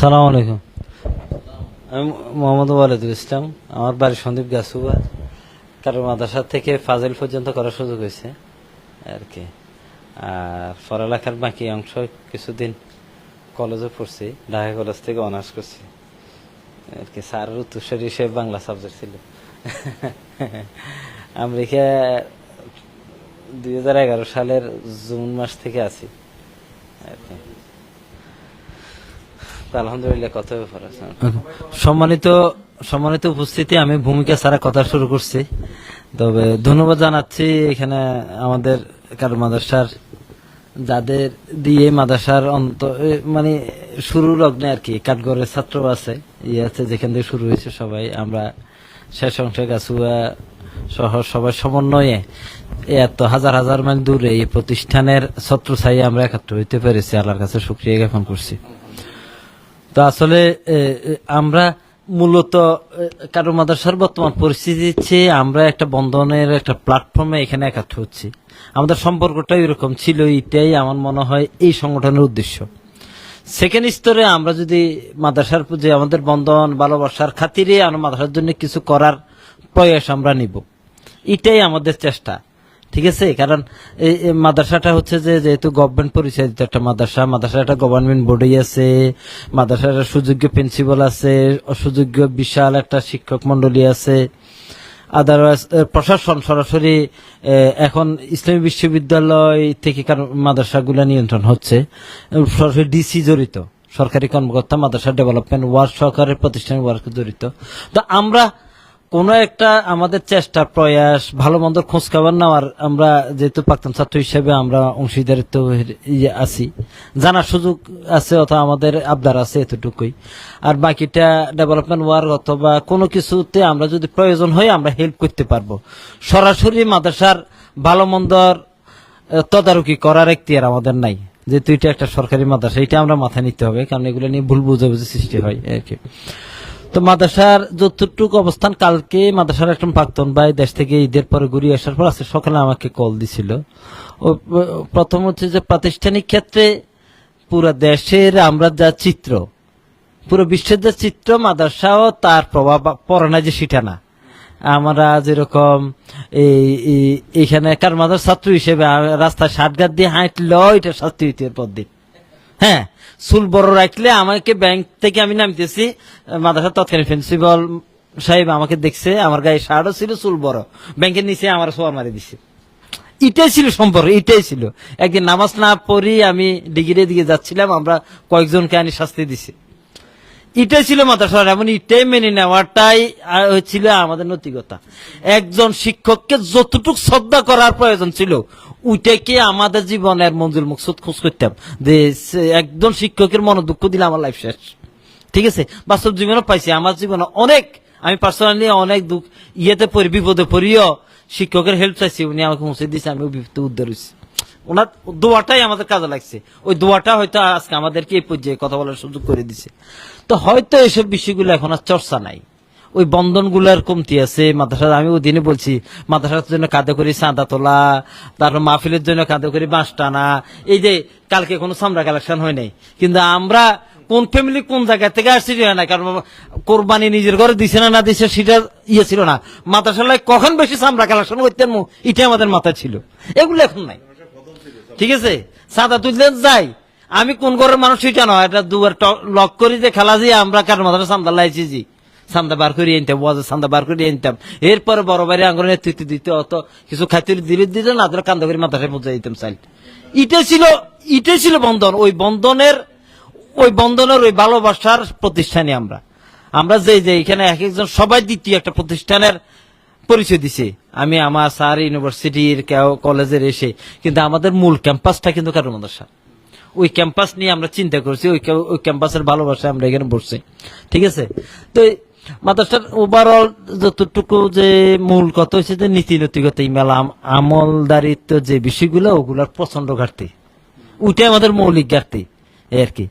সালাম আলাইকুম। আমি মোহাম্মদ ওয়ালিদুল ইসলাম। আমার বাড়ি সন্দীপ গাছুয়া। কারণ মাদ্রাসা থেকে ফাজিল পর্যন্ত করার সুযোগ হয়েছে, আর কি। আর পড়ালেখার বাকি অংশ কিছুদিন কলেজে পড়ছি, ঢাকা কলেজ থেকে অনার্স করছি। আর কি, স্যারের উত্তরস্বরী হিসেবে বাংলা সাবজেক্ট ছিল। আমেরিকা দুই হাজার এগারো সালের জুন মাস থেকে আছি, আর কি। আলহামদুলিল্লাহ আছে? সম্মানিত সম্মানিত উপস্থিতি, আমি ভূমিকা ছাড়া কথা শুরু করছি। তবে ধন্যবাদ জানাচ্ছি এখানে আমাদের কারও মাদ্রাসার, যাদের দিয়ে মাদ্রাসার অন্ত মানে শুরু লগ্নে আর কি, কাঠগড়ের ছাত্র আছে ইয়ে আছে, যেখান থেকে শুরু হয়েছে সবাই। আমরা শেষ অংশে গাছুয়া সহ সবাই সমন্বয়ে এত হাজার হাজার মাইল দূরে এই প্রতিষ্ঠানের ছত্র ছাই আমরা একাত্র হইতে পেরেছি। আল্লাহর কাছে শুক্রিয়া জ্ঞাপন করছি। তো আসলে আমরা মূলত কারও মাদ্রাসার বর্তমান পরিস্থিতি চেয়ে আমরা একটা বন্ধনের একটা প্ল্যাটফর্মে এখানে একাত্র হচ্ছি। আমাদের সম্পর্কটা এরকম ছিল, এটাই আমার মনে হয় এই সংগঠনের উদ্দেশ্য। সেকেন্ড স্তরে আমরা যদি মাদ্রাসার যে আমাদের বন্ধন, ভালোবাসার খাতিরে আমরা মাদ্রাসার জন্য কিছু করার প্রয়াস আমরা নিব। এটাই আমাদের চেষ্টা। ঠিক আছে? কারণ এই মাদ্রাসাটা হচ্ছে যে, যেহেতু গভর্নমেন্ট পরিচালিত একটা মাদ্রাসা মাদ্রাসা একটা গভর্নমেন্ট বোর্ডেই আছে, মাদ্রাসার সুযোগ্য প্রিন্সিপাল আছে সুযোগ্য বিশাল একটা শিক্ষক মন্ডলী আছে। আদারওয়াইজ প্রশাসন সরাসরি এখন ইসলামী বিশ্ববিদ্যালয় থেকে কারণ মাদ্রাসাগুলো নিয়ন্ত্রণ হচ্ছে সরাসরি ডিসি জড়িত। সরকারি কর্মকর্তা মাদ্রাসা ডেভেলপমেন্ট ওয়ার্ড সরকারের প্রতিষ্ঠান ওয়ার্ক জড়িত। তো আমরা কোন একটা আমাদের চেষ্টা, প্রয়াস, ভালো মন্দ খোঁজ খবর নেওয়ার আমরা যেহেতু প্রাক্তন ছাত্র হিসেবে আমরা অংশীদারিত্ব ইয়ে আছি, জানার সুযোগ আছে অথবা আমাদের আবদার আছে এতটুকুই। আর বাকিটা ডেভেলপমেন্ট ওয়ার্ক অথবা কোনো কিছুতে আমরা যদি প্রয়োজন হয় আমরা হেল্প করতে পারব। সরাসরি মাদ্রাসার ভালো মন্দর তদারকি করার এখতিয়ার আমাদের নাই। যেহেতু এটা একটা সরকারি মাদ্রাসা, এটা আমরা মাথায় নিতে হবে, কারণ এগুলো নিয়ে ভুল বুঝাবুঝি সৃষ্টি হয় আর কি তো মাদ্রাসার যতটুকু অবস্থান, কালকে মাদ্রাসার একজন প্রাক্তন ভাই দেশ থেকে ঈদের পরে ঘুরিয়ে আসার পর আজকে সকালে আমাকে কল দিছিল। ও প্রথম হচ্ছে যে প্রাতিষ্ঠানিক ক্ষেত্রে পুরো দেশের আমরা যা চিত্র, পুরো বিশ্বের যে চিত্র, মাদ্রাসাও তার প্রভাব পড়ে না যে সেটা না। আমরা যেরকম এই এখানে কার মাদ্রাস ছাত্র হিসেবে রাস্তায় ষাটগাত দিয়ে হাঁটলো এটা শাস্তি হইতে পদ্ধতি হ্যাঁ চুল বড় রাখলে আমাকে ব্যাংক থেকে আমি নামতেছি মাদ্রাসার তৎকালীন প্রিন্সিপাল সাহেব আমাকে দেখছে, আমার গায়ে শার্টও ছিল, চুল বড়। ব্যাংকের নিচে আমার সোয়ার মারি দিছে। এটাই ছিল সম্পর্ক, এটাই ছিল। একদিন নামাজ না পড়ি আমি ডিগ্রি দিকে যাচ্ছিলাম, আমরা কয়েকজনকে আনি শাস্তি দিছি। এটাই ছিল মাদ্রাসার এমন এটাই মেনে নেওয়াটাই ছিল আমাদের নৈতিকতা। একজন শিক্ষককে যতটুকু শ্রদ্ধা করার প্রয়োজন ছিল, ওইটাকে আমাদের জীবনের মঞ্জুর মুকসুদ খোঁজ করতাম। যে একজন শিক্ষকের মনে দুঃখ দিলে আমার লাইফ শেষ। ঠিক আছে? বাস্তব জীবনে পাইছি। আমার জীবনে অনেক, আমি পার্সোনালি অনেক দুঃখ, ইয়েতে পড়ি, বিপদে পড়িও শিক্ষকের হেল্প চাইছি, উনি আমাকে মুছে দিয়েছে, আমি উদ্ধার হয়েছি। ওনার দোয়াটাই আমাদের কাজে লাগছে। ওই দোয়াটা হয়তো আজকে আমাদেরকে এই পর্যায়ে কথা বলার সুযোগ করে দিছে। তো হয়তো এসব বিষয়গুলো এখন আর চর্চা নাই। ওই বন্ধনগুলোর কমতি আছে। মাদ্রাসা আমি ওই দিনে বলছি, মাদ্রাসার জন্য কাঁদে করি চাঁদা তোলা, তারপর মাহফিলের জন্য কাঁদে করি বাঁশ টানা। এই যে কালকে কোনো সামরা কালেকশন হয় নাই। কিন্তু আমরা কোন ফ্যামিলি কোন জায়গা থেকে আসছি না কারণ কোরবানি নিজের ঘরে দিছে না না দিছে সেটা ইয়ে ছিল না। মাদ্রাসায় কখন বেশি সামরা কালেকশন করতেন এটা আমাদের মাথায় ছিল। এগুলো এখন নাই। ঠিক আছে? সাদা তুললে যাই। আমি কোন ঘরের মানুষ সেটা নয়, এটা দুবার লক করি যে খেলা যে আমরা কার মাথায় সান্দা লাইছি জি। সান্দা বার করে আনতাম ওয়াজে সান্দা বার করে আনতাম এরপরে বড় বাড়ি আঙ্গুর নেতৃত্ব দিতে অত কিছু খাইতে দিলে দিতে না, তাহলে কান্দা করে মাথায় বুঝাই দিতাম চাইল। ইটাই ছিল ইটাই ছিল বন্ধন। ওই বন্ধনের ওই বন্ধনের ওই ভালোবাসার প্রতিষ্ঠানে আমরা। আমরা যে যে এখানে এক একজন সবাই দ্বিতীয় একটা প্রতিষ্ঠানের পরিচয় দিছে। আমি আমার স্যার ইউনিভার্সিটির কলেজের এসে, কিন্তু আমাদের মূল ক্যাম্পাসটা কিন্তু কারও মাদ্রাসা। ওই ক্যাম্পাস নিয়ে আমরা চিন্তা করছি, ওই ওই ক্যাম্পাসের ভালোবাসায় আমরা এখানে বসছি। ঠিক আছে? তো মাদ্রাসার ওভারঅল যতটুকু যে মূল কথা হচ্ছে যে নীতি নৈতিকতা ইমেল আমলদারিত্ব যে বিষয়গুলো, ওগুলার প্রচণ্ড ঘাটতি। ওইটাই আমাদের মৌলিক ঘাটতি, এই আর কি।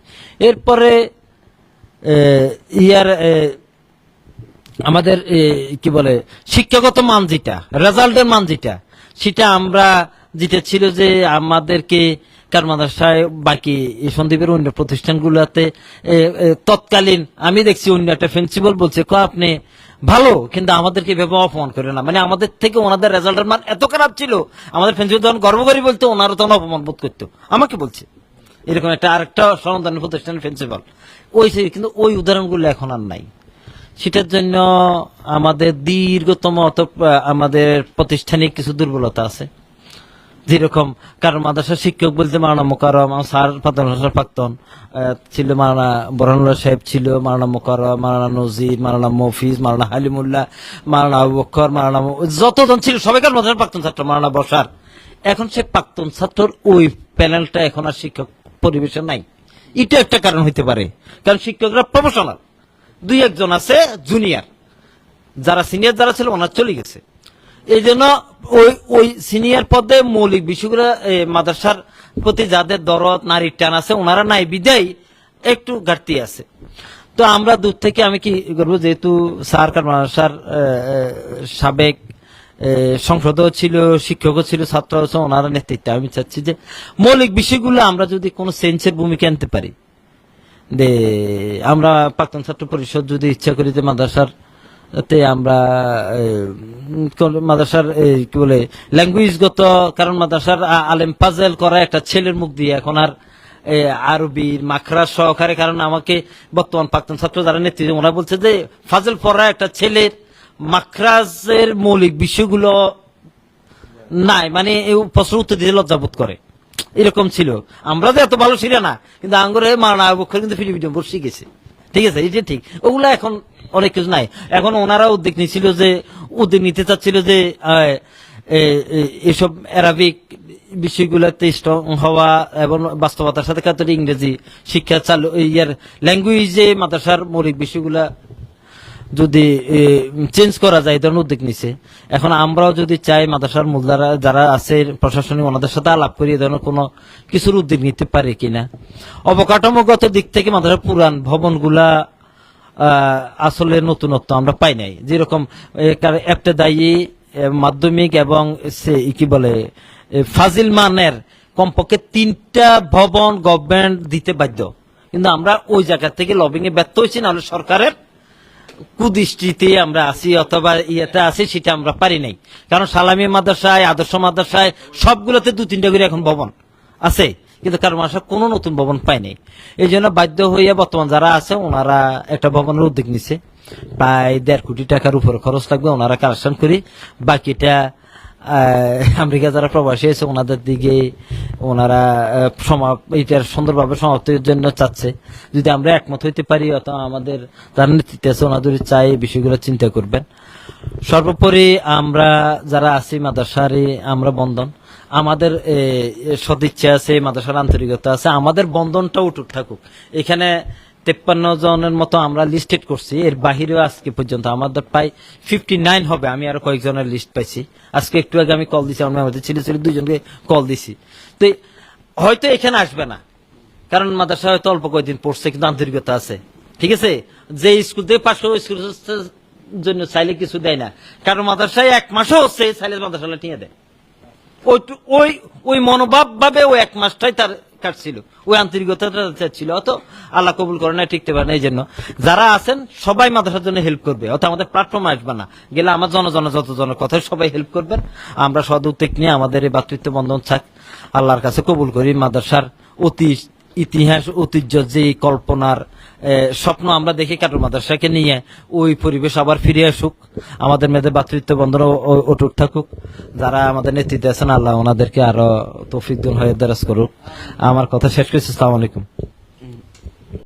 এরপরে ইয়ার আমাদের কি বলে, শিক্ষাগত মান যেটা, রেজাল্টের মান যেটা, সেটা আমরা যেটা ছিল যে আমাদেরকে অন্য আমি দেখছি অন্য একটা প্রিন্সিপাল বলছে, "ক, আপনি ভালো, কিন্তু আমাদেরকে অপমান না। মানে আমাদের থেকে ওনাদের রেজাল্টের মান এত খারাপ ছিল, আমাদের প্রিন্সিপাল তখন গর্ব করে বলতো, ওনারা তখন অপমান বোধ করতো। আমাকে বলছে। এরকম একটা আরেকটা সনাতন প্রতিষ্ঠানের প্রিন্সিপাল ওই কিন্তু ওই উদাহরণগুলো এখন আর নাই। সেটার জন্য আমাদের দীর্ঘতম অত আমাদের প্রতিষ্ঠানিক কিছু দুর্বলতা আছে। যেরকম, কারণ মাদ্রাসার শিক্ষক বলতে মারানা মোকারম স্যার প্রাক্তন স্যার প্রাক্তন ছিল মারানা বরহানুল্লাহ সাহেব ছিল মারানা মোকারম মারানা নজির মারানা মফিজ মারানা হালিমুল্লাহ মারানা আবু বক্কর মারানা যতজন ছিল সবাইকার মাদ্রাসার প্রাক্তন ছাত্র মারানা বসার। এখন সে প্রাক্তন ছাত্রর ওই প্যানেলটা এখন আর শিক্ষক পরিবেশে নাই। এটা একটা কারণ হইতে পারে, কারণ শিক্ষকরা প্রফেশনাল দুই একজন আছে জুনিয়র। যারা সিনিয়র যারা ছিল ওনার চলে গেছে। এই জন্য ওই ওই সিনিয়র পদে মৌলিক বিষয়গুলো মাদ্রাসার প্রতি যাদের দরদ নারীর টান আছে, ওনারা নাই বিদায়, একটু ঘাটতি আছে। তো আমরা দূর থেকে আমি কি করব, যেহেতু স্যার কার মাদ্রাসার সাবেক সংসদও ছিল, শিক্ষকও ছিল ছাত্র ওনারা নেতৃত্বে। আমি চাচ্ছি যে মৌলিক বিষয়গুলো আমরা যদি কোনো সেন্সের ভূমিকা আনতে পারি যে আমরা প্রাক্তন ছাত্র পরিষদ যদি ইচ্ছা করি যে মাদ্রাসার, তে আমরা মাদ্রাসার কি বলে ল্যাঙ্গুয়েজগত কারণ মাদ্রাসার আলেম পাজেল করা একটা ছেলের মুখ দিয়ে এখন আর আরবির মাখরা সহকারে, কারণ আমাকে বর্তমান প্রাক্তন ছাত্র যারা নেতৃত্ব, ওরা বলছে যে ফাজল পড়া একটা ছেলের মাখরাজের মৌলিক বিষয়গুলো নাই মানে প্রশ্ন উত্তর দিতে লজ্জাবোধ করে। এরকম ছিল। আমরা তো এত ভালো ছিল না, কিন্তু আঙ্গুরে মারানা বক্ষর কিন্তু ফিলিপিনে বসে গেছে। ঠিক আছে, এটা ঠিক। ওগুলা এখন অনেক কিছু নাই। এখন ওনারা উদ্যোগ নিছিল যে, উদ্যোগ নিতে চাচ্ছিল যে এসব অ্যারাবিক বিষয়গুলোতে স্ট্রং হওয়া এবং বাস্তবতার সাথে কাতরে ইংরেজি শিক্ষা চালু, ইয়ার ল্যাঙ্গুয়েজে মাদ্রাসার মৌলিক বিষয়গুলা যদি চেঞ্জ করা যায় ধরনের উদ্যোগ নিছে। এখন আমরাও যদি চাই মাদ্রাসার মূলধারা যারা আছে, প্রশাসনিক ওনাদের সাথে আলাপ করি ধরনের কোনো কিছুর উদ্যোগ নিতে পারে কিনা। অবকাঠামোগত দিক থেকে মাদ্রাসার পুরান ভবনগুলা আসলে নতুনত্ব আমরা পাই নাই। যেরকম একটা দায়ী মাধ্যমিক এবং সে কি বলে ফাজিল মানের কমপক্ষে তিনটা ভবন গভর্নমেন্ট দিতে বাধ্য। কিন্তু আমরা ওই জায়গা থেকে লবিং এ ব্যর্থ হয়েছি, নাহলে সরকারের কুদৃষ্টিতে আমরা আছি অথবা ইয়েতে আছি, সেটা আমরা পারি নাই। কারণ সালামী মাদ্রাসায়, আদর্শ মাদ্রাসায় সবগুলোতে দু, তিনটা করে এখন ভবন আছে। কিন্তু কারণ মাসা কোনো নতুন ভবন পাই নাই। এই জন্য বাধ্য হইয়া বর্তমান যারা আছে, ওনারা একটা ভবনের উদ্যোগ নিছে। প্রায় দেড় কোটি টাকার উপরে খরচ লাগবে, ওনারা কালেকশন করি। বাকিটা আমেরিকা যারা প্রবাসী আছে, ওনাদের দিকে ওনারা সমা- সুন্দরভাবে সমাপ্তির জন্য চাচ্ছে। যদি আমরা একমত হইতে পারি, অথবা আমাদের যারা নেতৃত্বে আছে ওনাদের চাই এই বিষয়গুলো চিন্তা করবেন। সর্বোপরি আমরা যারা আছি মাদ্রাসারে আমরা বন্ধন। আমাদের সদিচ্ছা আছে, মাদ্রাসার আন্তরিকতা আছে। আমাদের বন্ধনটা উঠুক থাকুক। এখানে তেপ্পান্ন জনের মতো আমরা লিস্টেড করছি। এর বাহিরেও আজকে পর্যন্ত আমাদের প্রায় ফিফটি নাইন হবে। আমি আরও কয়েকজনের লিস্ট পাইছি। আজকে একটু আগে আমি কল দিছি আমার ছেলে ছেলে দুজনকে কল দিছি। তো হয়তো এখানে আসবে না। কারণ মাদ্রাসা হয়তো অল্প কয়েকদিন পড়ছে, কিন্তু আন্তরিকতা আছে। ঠিক আছে? যে স্কুল থেকে পাঁচশো স্কুল জন্য চাইলে কিছু দেয় না। কারণ মাদ্রাসায় এক মাসও হচ্ছে, চাইলে মাদ্রাসা নিয়ে দেয়। ওই ওই মনোভাব ভাবে ওই এক মাসটাই তার কাটছিল। ওই আন্তরিকতাটা ছিল অত আল্লাহ কবুল করে না টিকতে পারে না এই জন্য। যারা আছেন, সবাই মাদ্রাসার জন্য হেল্প করবে। অত আমাদের প্ল্যাটফর্ম আসবে না। গেলে আমার জনজন যত জনের কথা সবাই হেল্প করবেন। আমরা সদ উদ্যোগ নিয়ে আমাদের এই ভাতৃত্ব বন্ধন থাক। আল্লাহর কাছে কবুল করি। মাদ্রাসার অতি ইতিহাস, ঐতিহ্য যে কল্পনার স্বপ্ন আমরা দেখি কাটুর মাদ্রাসাকে নিয়ে। ওই পরিবেশ আবার ফিরে আসুক। আমাদের মেয়েদের ভাতৃত্ব বন্ধন অটুট থাকুক। যারা আমাদের নেতৃত্বে আছেন, আল্লাহ ওনাদেরকে আরও তৌফিক দিন হয়ে দারাজ করুক। আমার কথা শেষ করছি, আসসালামু আলাইকুম।